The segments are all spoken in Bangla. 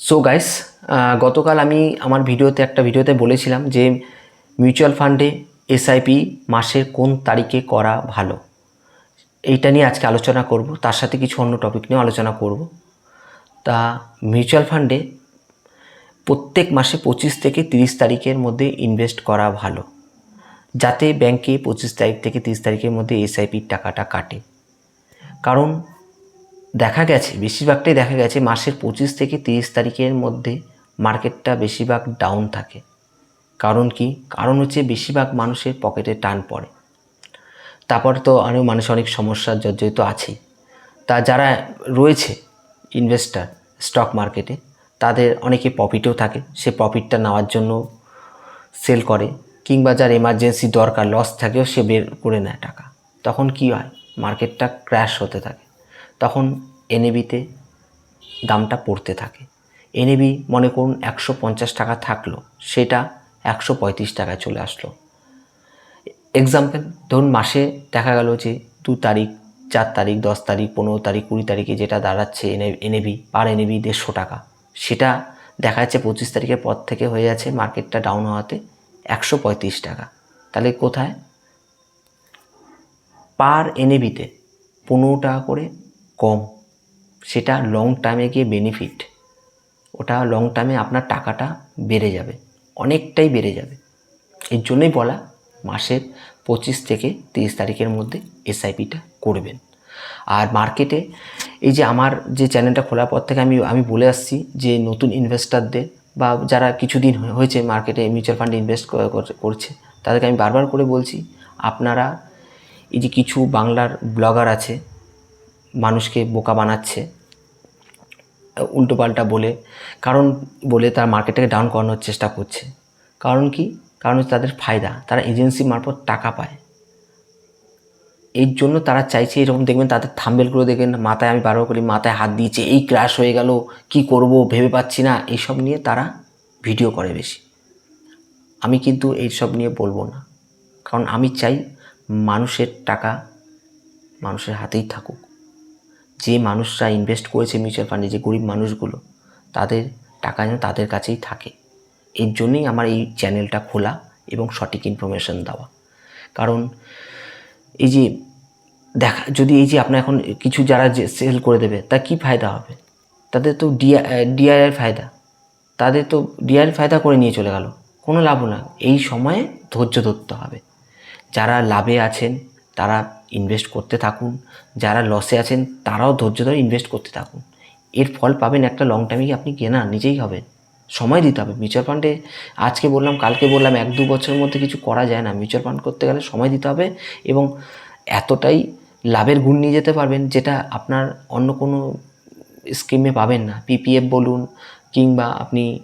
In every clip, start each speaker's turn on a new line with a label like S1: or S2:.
S1: সো গাইস গতকাল আমি আমার ভিডিওতে একটা ভিডিওতে বলেছিলাম যে মিউচুয়াল ফান্ডে এসআইপি মাসের কোন তারিখে করা ভালো। এইটা নিয়ে আজকে আলোচনা করব, তার সাথে কিছু অন্য টপিক নিয়েও আলোচনা করব। তা মিউচুয়াল ফান্ডে প্রত্যেক মাসে পঁচিশ থেকে তিরিশ তারিখের মধ্যে ইনভেস্ট করা ভালো, যাতে ব্যাংকে পঁচিশ তারিখ থেকে তিরিশ তারিখের মধ্যে এসআইপির টাকাটা কাটে। কারণ দেখা গেছে, বেশিরভাগটাই দেখা গেছে মাসের পঁচিশ থেকে তিরিশ তারিখের মধ্যে মার্কেটটা বেশিরভাগ ডাউন থাকে। কারণ কি? কারণ হচ্ছে বেশিরভাগ মানুষের পকেটে টান পড়ে। তারপর তো আরও মানুষ অনেক সমস্যার জর্জরিত আছেই তা যারা রয়েছে ইনভেস্টার স্টক মার্কেটে তাদের অনেকে প্রফিটও থাকে। সে প্রফিটটা নেওয়ার জন্য সেল করে কিংবা যার এমার্জেন্সি দরকার লস থাকেও সে বের করে নেয় টাকা। তখন কি হয়? মার্কেটটা ক্র্যাশ হতে থাকে। তখন এনএবিতে দামটা পড়তে থাকে। এনএবি মনে করুন একশো পঞ্চাশ টাকা থাকল, সেটা একশো পঁয়ত্রিশ টাকায় চলে আসলো। এক্সাম্পল ধরুন মাসে দেখা গেল যে দু তারিখ, চার তারিখ, দশ তারিখ, পনেরো তারিখ, কুড়ি তারিখে যেটা দাঁড়াচ্ছে এনে, এনএবি, পার এনএবি দেড়শো টাকা। সেটা দেখা যাচ্ছে পঁচিশ তারিখের পর থেকে হয়ে যাচ্ছে মার্কেটটা ডাউন হওয়াতে একশো পঁয়ত্রিশ টাকা। তাহলে কোথায়? পার এনএবিতে পনেরো টাকা করে কম। সেটা লং টার্মে গিয়ে বেনিফিট ওটা লং টার্মে আপনার টাকাটা বেড়ে যাবে, অনেকটাই বেড়ে যাবে। এর জন্যই বলা, মাসের পঁচিশ থেকে তিরিশ তারিখের মধ্যে এসআইপিটা করবেন। আর মার্কেটে এই যে আমার যে চ্যানেলটা খোলার পর থেকে আমি আমি বলে আসছি যে নতুন ইনভেস্টারদের বা যারা কিছুদিন হয়ে- হয়েছে মার্কেটে মিউচুয়াল ফান্ডে ইনভেস্ট করছে, তাদেরকে আমি বারবার করে বলছি, আপনারা এই যে কিছু বাংলার ব্লগার আছে মানুষকে বোকা বানাচ্ছে, উল্টোপাল্টা বলে, কারণ বলে তার মার্কেটটাকে ডাউন করানোর চেষ্টা করছে। কারণ কি? কারণ হচ্ছে তাদের ফায়দা, তারা এজেন্সি মারফত টাকা পায়। এর জন্য তারা চাইছে এরকম, দেখবেন তাদের থাম্বেলগুলো দেখবেন মাথায় আমি বারবার করি, মাথায় হাত দিয়েছে, এই ক্র্যাশ হয়ে গেল, কি করব ভেবে পাচ্ছি না। এইসব নিয়ে তারা ভিডিও করে বেশি। আমি কিন্তু এইসব নিয়ে বলব না। কারণ আমি চাই মানুষের টাকা মানুষের হাতেই থাকুক। যে মানুষরা ইনভেস্ট করেছে মিউচুয়াল ফান্ডে যে গরিব মানুষগুলো, তাদের টাকা যেন তাদের কাছেই থাকে। এর জন্যই আমার এই চ্যানেলটা খোলা এবং সঠিক ইনফরমেশন দেওয়া। কারণ এই যে দেখা, যদি এই যে আপনার এখন কিছু যারা যে সেল করে দেবে, তা কি ফায়দা হবে? তাদের তো ডিআ ডিআইয়ের ফায়দা। তাদের তো ডিআইয়ের ফায়দা করে নিয়ে চলে গেল। কোনো লাভ না। এই সময়ে ধৈর্য ধরতে হবে। যারা লাভে আছেন, তারা ইনভেস্ট করতে থাকুন। যারা লসে আছেন, তারাও ধৈর্য ধরে ইনভেস্ট করতে থাকুন। এর ফল পাবেন একটা লং টাইমে আপনি কেনা, নিজেই হবেন। সময় দিতে হবে। মিউচুয়াল ফান্ডে আজকে বললাম, কালকে বললাম, এক দু বছরের মধ্যে কিছু করা যায় না। মিউচুয়াল ফান্ড করতে গেলে সময় দিতে হবে এবং এতটাই লাভের গুণ নিয়ে যেতে পারবেন যেটা আপনার অন্য কোনো স্কিমে পাবেন না। পিপিএফ বলুন কিংবা আপনি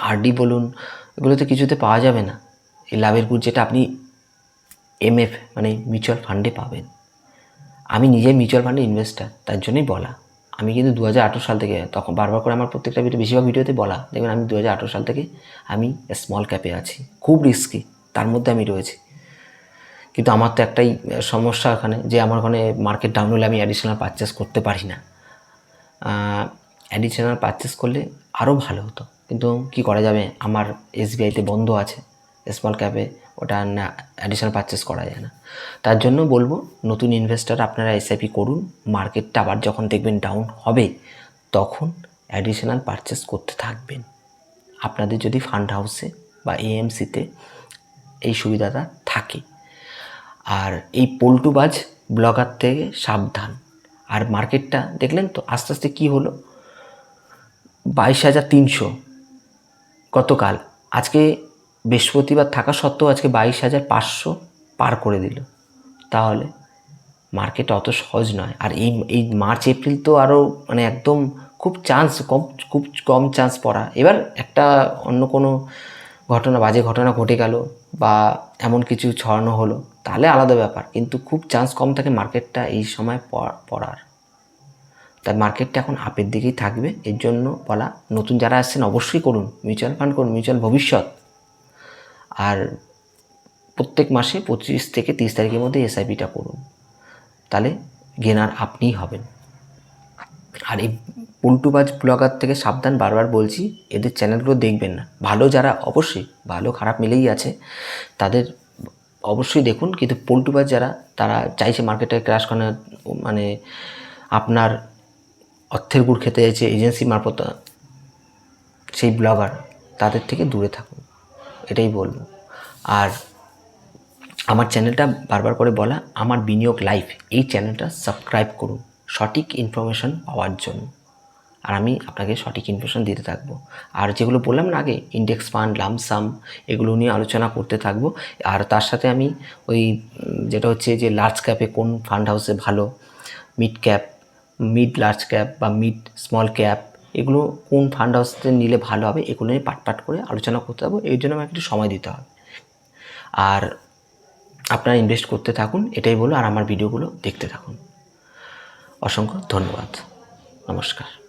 S1: আরডি বলুন, এগুলোতে কিছুতে পাওয়া যাবে না। এই লাভের গুণ যেটা আপনি এমএফ মানে মিউচুয়াল ফান্ডে পাবেন। আমি নিজে মিউচুয়াল ফান্ডে ইনভেস্টার তার জন্যই বলা। আমি কিন্তু দু হাজার আঠেরো সাল থেকে তখন বারবার করে আমার প্রত্যেকটা ভিডিও বেশিরভাগ ভিডিওতে বলা। দেখবেন আমি দু হাজার আঠেরো সাল থেকে আমি স্মল ক্যাপে আছি। খুব রিস্কি তার মধ্যে আমি রয়েছি। কিন্তু আমার তো একটাই সমস্যা ওখানে, যে আমার ওখানে মার্কেট ডাউন হলে আমি অ্যাডিশনাল পারচেস করতে পারি না। অ্যাডিশনাল পারচেস করলে আরও ভালো হতো। কিন্তু কি করা যাবে? আমার এসবিআইতে বন্ধ আছে স্মল ক্যাপে ওটা না অ্যাডিশনাল পারচেস করা যায় না। তার জন্য বলব, নতুন ইনভেস্টার আপনারা এসআইপি করুন মার্কেটটা আবার যখন দেখবেন ডাউন হবে, তখন অ্যাডিশনাল পারচেস করতে থাকবেন। আপনাদের যদি ফান্ড হাউসে বা এএমসিতে এই সুবিধাটা থাকে। আর এই পল্টুবাজ ব্লগার থেকে সাবধান। আর মার্কেটটা দেখলেন তো, আস্তে আস্তে কী হলো? বাইশ হাজার তিনশো গতকাল। আজকে বৃহস্পতিবার থাকা সত্ত্বেও আজকে বাইশ হাজার পাঁচশো পার করে দিল। তাহলে মার্কেট অত সহজ নয়। আর এই এই মার্চ এপ্রিল তো আরও মানে একদম খুব চান্স কম, খুব কম চান্স পড়া। এবার একটা অন্য কোনো ঘটনা, বাজে ঘটনা ঘটে গেল বা এমন কিছু ছড়ানো হলো, তাহলে আলাদা ব্যাপার। কিন্তু খুব চান্স কম থাকে মার্কেটটা এই সময় পড়- পড়ার। তাই মার্কেটটা এখন আপের দিকেই থাকবে। এর জন্য বলা, নতুন যারা আসছেন অবশ্যই করুন। মিউচুয়াল ফান্ড করুন। মিউচুয়াল ভবিষ্যৎ। আর প্রত্যেক মাসে পঁচিশ থেকে তিরিশ তারিখের মধ্যে এসআইপিটা করুন তাহলে গেনার আপনিই হবেন। আর এই উল্টুবাজ ব্লগার থেকে সাবধান বারবার বলছি, এদের চ্যানেলগুলো দেখবেন না। ভালো যারা অবশ্যই, ভালো খারাপ মিলেই আছে, তাদের অবশ্যই দেখুন। কিন্তু পল্টুবাজ যারা, তারা চাইছে মার্কেটে ক্রাশ করানোর মানে আপনার অর্থের গুড় খেতে চাইছে এজেন্সি মারফত, সেই ব্লগার, তাদের থেকে দূরে থাকুন। এটাই বলব। আর আমার চ্যানেলটা বারবার করে বলা, আমার বিনিয়োগ লাইফ এই চ্যানেলটা সাবস্ক্রাইব করুন। সঠিক ইনফরমেশন পাওয়ার জন্য। আর আমি আপনাকে সঠিক ইনফরমেশন দিতে থাকব। আর যেগুলো বললাম না আগে ইন্ডেক্স ফান্ড লামসাম এগুলো নিয়ে আলোচনা করতে থাকব। আর তার সাথে আমি ওই, যেটা হচ্ছে যে লার্জ ক্যাপে কোন ফান্ড হাউসে ভালো mid cap mid large cap বা মিড স্মল ক্যাপ এগুলো কোন ফান্ড হাউসে নিলে ভালো হবে, এগুলো নিয়ে পাট পাট করে আলোচনা করতে হবে, এর জন্য আমাকে একটু সময় দিতে হবে। আর আপনারা ইনভেস্ট করতে থাকুন, এটাই বলো আর আমার ভিডিওগুলো দেখতে থাকুন। অসংখ্য ধন্যবাদ। নমস্কার।